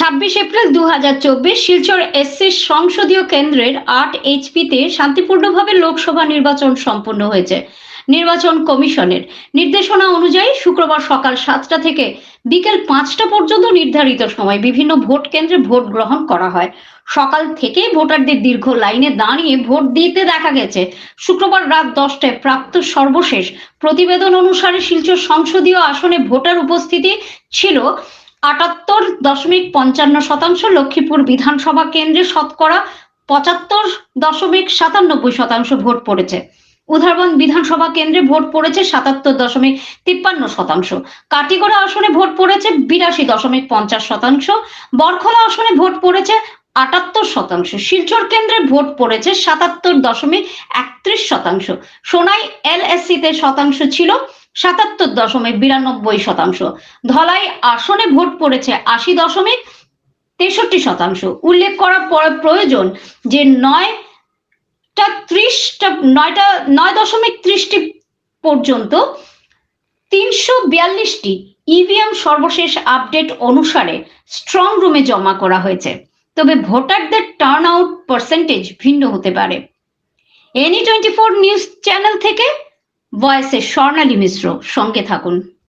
ছাব্বিশ এপ্রিল দুহাজার চব্বিশ শিলচর এসসি সংসদীয় কেন্দ্রের আট এইচপিতে শান্তিপূর্ণভাবে লোকসভা নির্বাচন সম্পন্ন হয়েছে। নির্বাচন কমিশনের নির্দেশনা অনুযায়ী শুক্রবার সকাল সাতটা থেকে বিকেল পাঁচটা পর্যন্ত নির্ধারিত সময় বিভিন্ন ভোট কেন্দ্রে ভোট গ্রহণ করা হয়। সকাল থেকেই ভোটারদের দীর্ঘ লাইনে দাঁড়িয়ে ভোট দিতে দেখা গেছে। শুক্রবার রাত দশটায় প্রাপ্ত সর্বশেষ প্রতিবেদন অনুসারে শিলচর সংসদীয় আসনে ভোটার উপস্থিতি ছিল আটাত্তর দশমিক পঞ্চান্ন শতাংশ লক্ষ্মীপুর বিধানসভা কেন্দ্রে শতকরা পঁচাত্তর দশমিক সাতানব্বই শতাংশ ভোট পড়েছে। উধারবন বিধানসভা কেন্দ্রে ভোট পড়েছে সাতাত্তর দশমিক তিপ্পান্ন শতাংশ। কাটিগড়া আসনে ভোট পড়েছে বিরাশি দশমিক পঞ্চাশ শতাংশ। বরখলা আসনে ভোট পড়েছে আটাত্তর শতাংশ। শিলচর কেন্দ্রে ভোট পড়েছে সাতাত্তর দশমিক একত্রিশ শতাংশ। সোনাই এলএসসি তে শতাংশ ছিল সাতাত্তর দশমিক বিরানব্বই শতাংশ। ধলাই আসনে ভোট পড়েছে আশি দশমিক তেষট্টি শতাংশ। উল্লেখ করা পর- প্রয়োজন যে নয়টা ত্রিশটা, নয়টা, নয় দশমিক ত্রিশটি পর্যন্ত তিনশো বিয়াল্লিশটি ইভিএম সর্বশেষ আপডেট অনুসারে স্ট্রং রুমে জমা করা হয়েছে। তবে ভোটারদের টার্ন আউট পার্সেন্টেজ ভিন্ন হতে পারে। Any twenty four news channel থেকে ভয়েসে স্বর্ণালী মিশ্র সঙ্গে থাকুন।